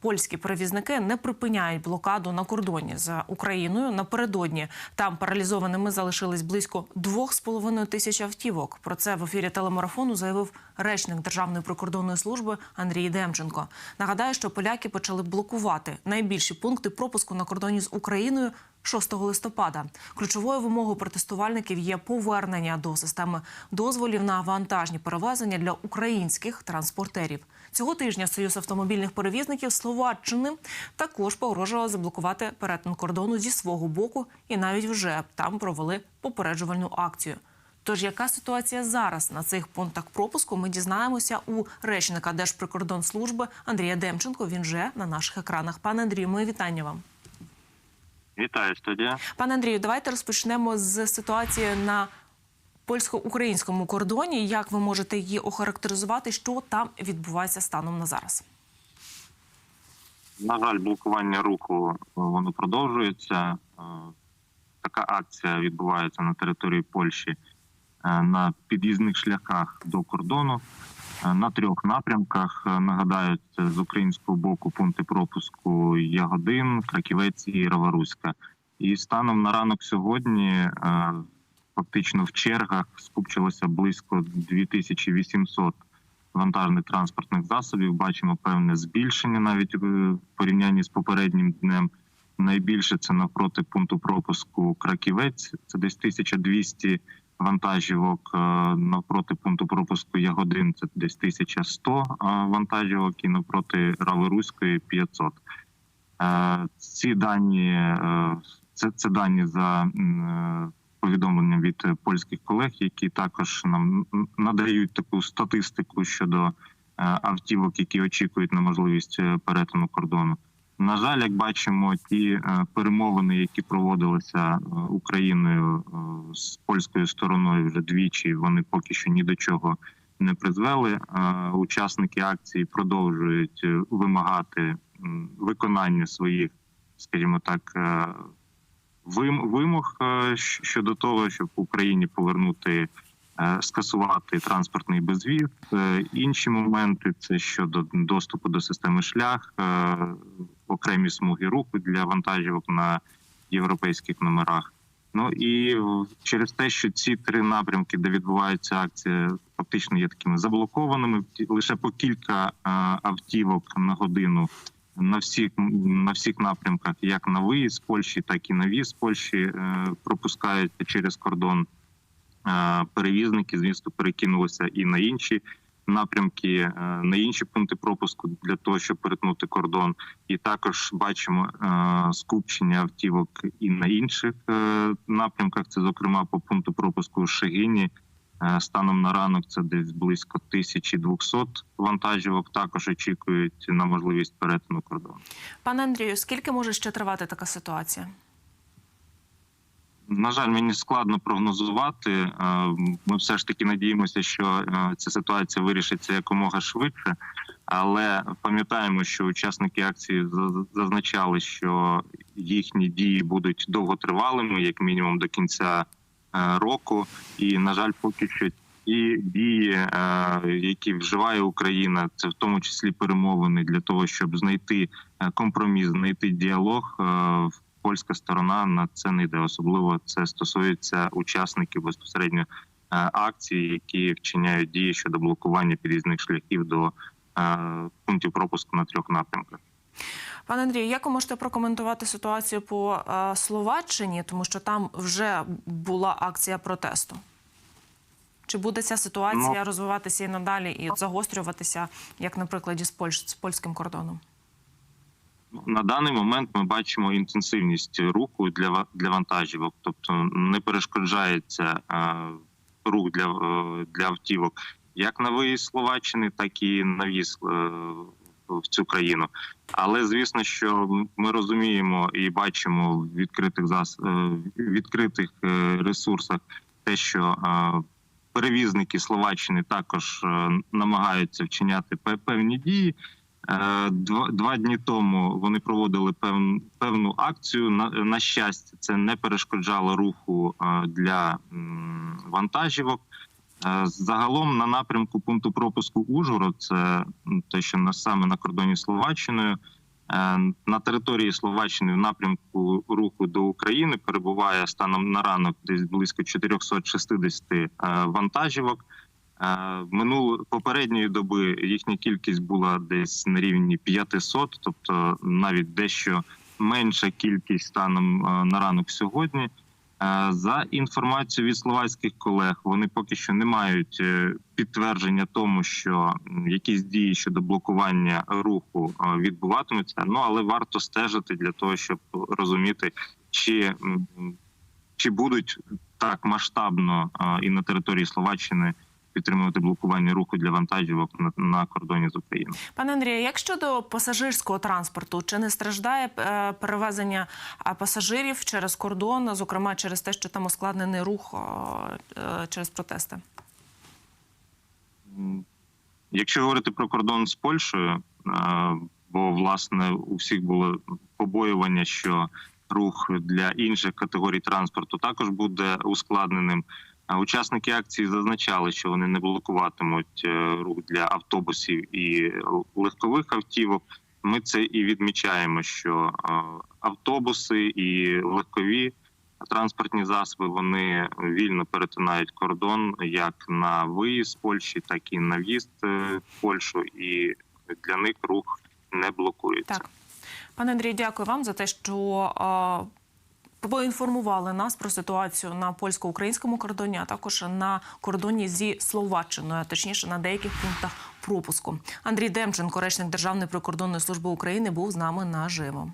польські перевізники не припиняють блокаду на кордоні з Україною. Напередодні там паралізованими залишились близько 2,5 тисяч автівок. Про це в ефірі телемарафону заявив речник Державної прикордонної служби Андрій Демченко. Нагадаю, що поляки почали блокувати найбільші пункти пропуску на кордоні з Україною 6 листопада. Ключовою вимогою протестувальників є повернення до системи дозволів на вантажні перевезення для українських транспортерів. Цього тижня Союз автомобільних перевізників Словаччини також погрожував заблокувати перетин кордону зі свого боку, і навіть вже там провели попереджувальну акцію. Тож, яка ситуація зараз на цих пунктах пропуску? Ми дізнаємося у речника Держприкордонслужби Андрія Демченко. Він вже на наших екранах. Пане Андрію, моє вітання вам. Вітаю студія. Пане Андрію, давайте розпочнемо з ситуації на польсько-українському кордоні. Як ви можете її охарактеризувати, що там відбувається станом на зараз? На жаль, блокування руху е, воно продовжується. Е, Така акція відбувається на території Польщі е, на під'їзних шляхах до кордону на трьох напрямках. Е, Нагадаю, це з українського боку пункти пропуску Ягодин, Краківець і Раваруська. І станом на ранок сьогодні е, фактично в чергах скупчилося близько 2800 вантажних транспортних засобів. Бачимо певне збільшення навіть в порівнянні з попереднім днем. Найбільше це навпроти пункту пропуску Краківець. Це десь 1200 вантажівок. е, Навпроти пункту пропуску Ягодин це десь 1100 е, вантажівок, і навпроти Раворуської 500. Е, Ці дані е, це, це дані за повідомленням від польських колег, які також нам надають таку статистику щодо автівок, які очікують на можливість перетину кордону. На жаль, як бачимо, ті е, перемовини, які проводилися е, Україною е, з польською стороною вже двічі, вони поки що ні до чого не призвели. Учасники акції продовжують вимагати виконання своїх, скажімо так, вимог щодо того, щоб Україні повернути. Скасувати транспортний безвіз. Інші моменти це щодо доступу до системи шлях, окремі смуги руху для вантажівок на європейських номерах. Ну і через те, що ці три напрямки, де відбувається акція, фактично є такими заблокованими. Лише по кілька автівок на годину на всіх на всіх напрямках, як на виїзд з Польщі, так і на в'їзд з Польщі, е, пропускаються через кордон. Перевізники, звісно, перекинулися і на інші напрямки, е, на інші пункти пропуску для того, щоб перетнути кордон. І також бачимо е, скупчення автівок і на інших е, напрямках. Це зокрема по пункту пропуску Шегині. Станом на ранок це десь близько 1200 вантажівок. Також очікують на можливість перетину кордону. Пане Андрію, скільки може ще тривати така ситуація? На жаль, мені складно прогнозувати. Е, Ми все ж таки надіємося, що е, ця ситуація вирішиться якомога швидше. Але пам'ятаємо, що учасники акції за- зазначали, що їхні дії будуть довготривалими, як мінімум до кінця е, року. І на жаль, поки що ті дії, які вживає Україна, це в тому числі перемовини для того, щоб знайти компроміс, знайти діалог. е, Польська сторона на це не йде. Особливо це стосується учасників безпосередньо е, акцій, які вчиняють дії щодо блокування під'їзних шляхів до е, пунктів пропуску на трьох напрямках. Пане Андрію, як ви можете прокоментувати ситуацію по е, Словаччині, тому що там вже була акція протесту? Чи буде ця ситуація Ну. розвиватися і надалі і загострюватися, як на прикладі з польським кордоном? На даний момент ми бачимо інтенсивність руху для для вантажівок, тобто не перешкоджається рух для, е, для автівок як на виїзд Словаччини, так і на в'їзд е, в цю країну. Але звісно, що ми розуміємо і бачимо в відкритих зас... е, відкритих ресурсах те, що перевізники Словаччини також намагаються вчиняти певні дії. Е, Два, два дні тому вони проводили певну певну акцію. На, на щастя, це не перешкоджало руху е, для вантажівок. Е, Загалом на напрямку пункту пропуску Ужгород, це те, що на саме на кордоні Словаччиною, На території Словаччини в напрямку руху до України перебуває станом на ранок десь близько 460 е, вантажівок. Минуло попередньої доби їхня кількість була десь на рівні 500, тобто навіть дещо менша кількість станом е, на ранок сьогодні. Е, За інформацією від словацьких колег, вони поки що не мають е, підтвердження тому, що якісь дії щодо блокування руху відбуватимуться. Ну але варто стежити для того, щоб розуміти, чи, чи будуть так масштабно і на території Словаччини підтримувати блокування руху для вантажівок на, на кордоні з Україною. Пане Андрію, як щодо пасажирського транспорту, чи не страждає е, перевезення пасажирів через кордон, зокрема через те, що там ускладнений рух е, е, через протести? Якщо говорити про кордон з Польщею, е, бо власне у всіх було побоювання, що рух для інших категорій транспорту також буде ускладненим. Учасники акції зазначали, що вони не блокуватимуть е, рух для автобусів і легкових автівок. Ми це і відмічаємо, що е, автобуси і легкові транспортні засоби вони вільно перетинають кордон як на виїзд з Польщі, так і на в'їзд е, в Польщу, і для них рух не блокується. Так, пане Андрію, дякую вам за те, що поінформували нас про ситуацію на польсько-українському кордоні, а також на кордоні зі Словаччиною, а точніше на деяких пунктах пропуску. Андрій Демченко, речник Державної прикордонної служби України, був з нами наживо.